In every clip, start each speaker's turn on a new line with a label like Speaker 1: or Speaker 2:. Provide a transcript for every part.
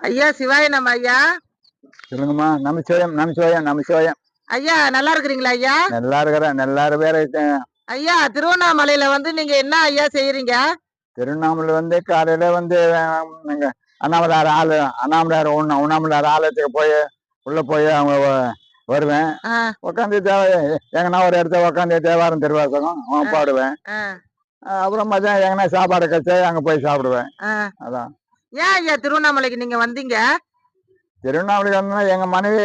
Speaker 1: ஐயா சிவாய நம்ம ஐயா.
Speaker 2: சொல்லுங்கம்மா. நமச்சிவாயம் நமச்சிவாயம் நமச்சிவாயம்.
Speaker 1: ஐயா நல்லா இருக்கிறீங்களா ஐயா?
Speaker 2: நல்லா இருக்கிறேன் நல்லா பேர்
Speaker 1: ஐயா திருவண்ணாமலையில வந்து நீங்க என்ன ஐயா செய்யறீங்க?
Speaker 2: திருவண்ணாமலை வந்து காலையில வந்து அண்ணாமலையார் ஆளு அண்ணாமலையார் உண்ணாமலையார் ஆலயத்துக்கு போய் உள்ள போய் அவங்க வருவேன். உட்காந்து தேவை எங்கன்னா ஒரு இடத்துல உட்காந்து தேவாரம் திருவாசகம் பாடுவேன். அப்புறம் மதியம் எங்கன்னா சாப்பாடு கச்சா அங்க போய் சாப்பிடுவேன். அதான்.
Speaker 1: ஏன் ஐயா திருவண்ணாமலைக்கு நீங்க வந்தீங்க?
Speaker 2: திருவண்ணாமலை வந்தா எங்க மனைவி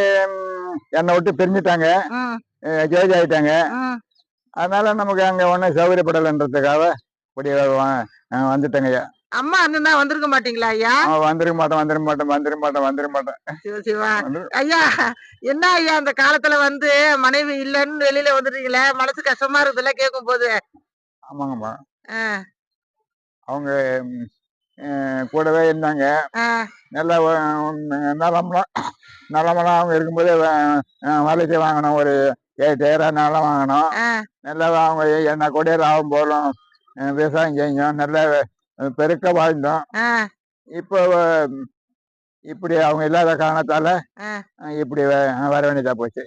Speaker 2: என்னை விட்டு பிரிஞ்சுட்டாங்க. ஜோதி ஆயிட்டாங்க. அதனால நமக்கு அங்க ஒன்றும் சௌகரியப்படலைன்றதுக்காக இப்படி வந்துட்டேங்க ஐயா.
Speaker 1: அம்மா இருந்தா வந்திருக்க மாட்டீங்களா ஐயா?
Speaker 2: வந்துருக்க மாட்டேன் வந்துருக்க மாட்டேன் வந்துருக்க மாட்டேன் வந்துருக்க மாட்டேன்
Speaker 1: ஐயா என்ன ஐயா அந்த காலத்துல வந்து மனைவி இல்லைன்னு வெளியில வந்துட்டீங்களே? மனசு கஷ்டமா இருக்குதுல்ல கேட்கும் போது
Speaker 2: ஆமாங்கம்மா அவங்க கூடவே இருந்தாங்க. நல்ல நலமெல்லாம் நலமெல்லாம் அவங்க இருக்கும்போது வளைச்சி வாங்கினோம் ஒரு ஏழு நிலம் வாங்கினோம் நல்லா அவங்க என்ன கொடியில் ஆகும் போலும் விவசாயம் செஞ்சோம் நல்ல பெருக்க வாழ்ந்தோம். இப்போ இப்படி அவங்க இல்லாத காரணத்தால இப்படி வர வேண்டியதா போச்சு.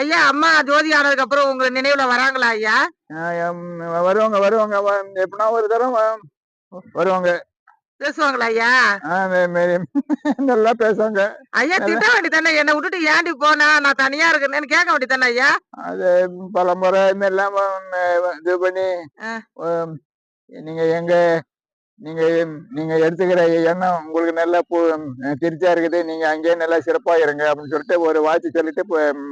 Speaker 1: ஐயா அம்மா ஜோதி ஆனதுக்கு அப்புறம் உங்க நினைவுல வராங்களா ஐயா?
Speaker 2: வருவாங்க வருவாங்க. எப்படின்னா ஒரு தரம் வருவாங்க.
Speaker 1: பேசுவாங்களா ஐயா
Speaker 2: நல்லா பேசுவாங்க.
Speaker 1: ஐயா திட்ட வேண்டியதானே என்னை விட்டுட்டு ஏண்டி போனா? நான் தனியா இருக்கேன்னு கேட்க வேண்டியதானே ஐயா?
Speaker 2: அது பல முறை எல்லாம் இது பண்ணி நீங்க எங்க நீங்க நீங்க எடுத்துக்கிற எண்ணம் உங்களுக்கு நல்ல பு திருப்தியா இருக்குது. நீங்க அங்கேயே நல்லா சிறப்பா இருங்க அப்படின்னு சொல்லிட்டு ஒரு வாட்சி சொல்லிட்டு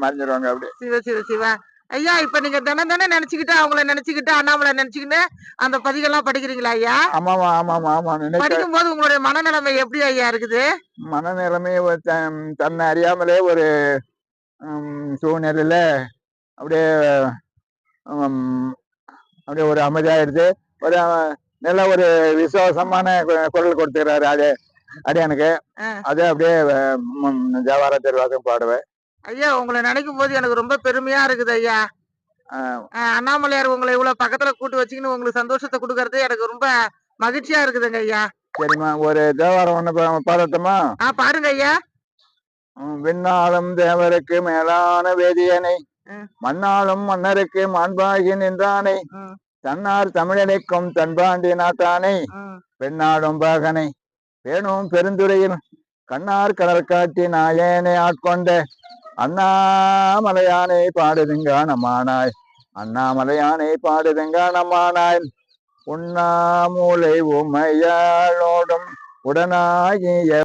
Speaker 2: மறைஞ்சிருவாங்க அப்படி
Speaker 1: சிவ சிவ சிவா. ஐயா இப்ப நீங்க தினம் தினம் நினைச்சுக்கிட்டு அவங்கள நினைச்சுக்கிட்டு அண்ணாமலை நினைச்சுக்கிட்டு அந்த பதிகெல்லாம் படிக்கிறீங்களா ஐயா?
Speaker 2: ஆமாமா ஆமாமா ஆமா நினைக்க
Speaker 1: படிக்கும் போது உங்களுடைய மனநிலைமை எப்படி ஐயா இருக்குது?
Speaker 2: மனநிலைமை தன்- தன்னை அறியாமலே ஒரு சூழ்நிலையில அப்படியே அப்படியே ஒரு அமைதியாயிடுது ஒரு நல்ல ஒரு விசுவாசமான குரல் கொடுத்துக்கிறாரு அது அடியானுக்கு. அது அப்படியே ஜவார திருவாசம் பாடுவேன்.
Speaker 1: ஐயா உங்களை நினைக்கும் போது எனக்கு ரொம்ப பெருமையா இருக்குது ஐயா. அண்ணாமலையார் உங்களை இவ்வளவு பக்கத்துல கூட்டு வச்சுக்கின்னு உங்களுக்கு சந்தோஷத்தை கொடுக்கறது எனக்கு ரொம்ப மகிழ்ச்சியா இருக்குதுங்க ஐயா.
Speaker 2: சரிம்மா ஒரு தேவாரம் ஒண்ணு பாடட்டுமா?
Speaker 1: ஆ பாருங்க ஐயா.
Speaker 2: உம், விண்ணாளும் தேவருக்கு மேலான வேதியனை
Speaker 1: ம்.
Speaker 2: மண்ணாளும் மன்னருக்கு மாண்பாகி நின்றானை தன்னார் தமிழனைக்கும் தன்பாண்டி
Speaker 1: ம்.
Speaker 2: பெண்ணாடும் பாகனை வேணும் பெருந்துறையில் கண்ணார் கடல் காட்டி நாயேனை ஆட்கொண்ட அண்ணாமலையானை பாடுதுங்கானமானாய். அண்ணாமலையானை பாடுதுங்கானமானாய். உண்ணாமூலை உமையாளோடும் உடனாகிய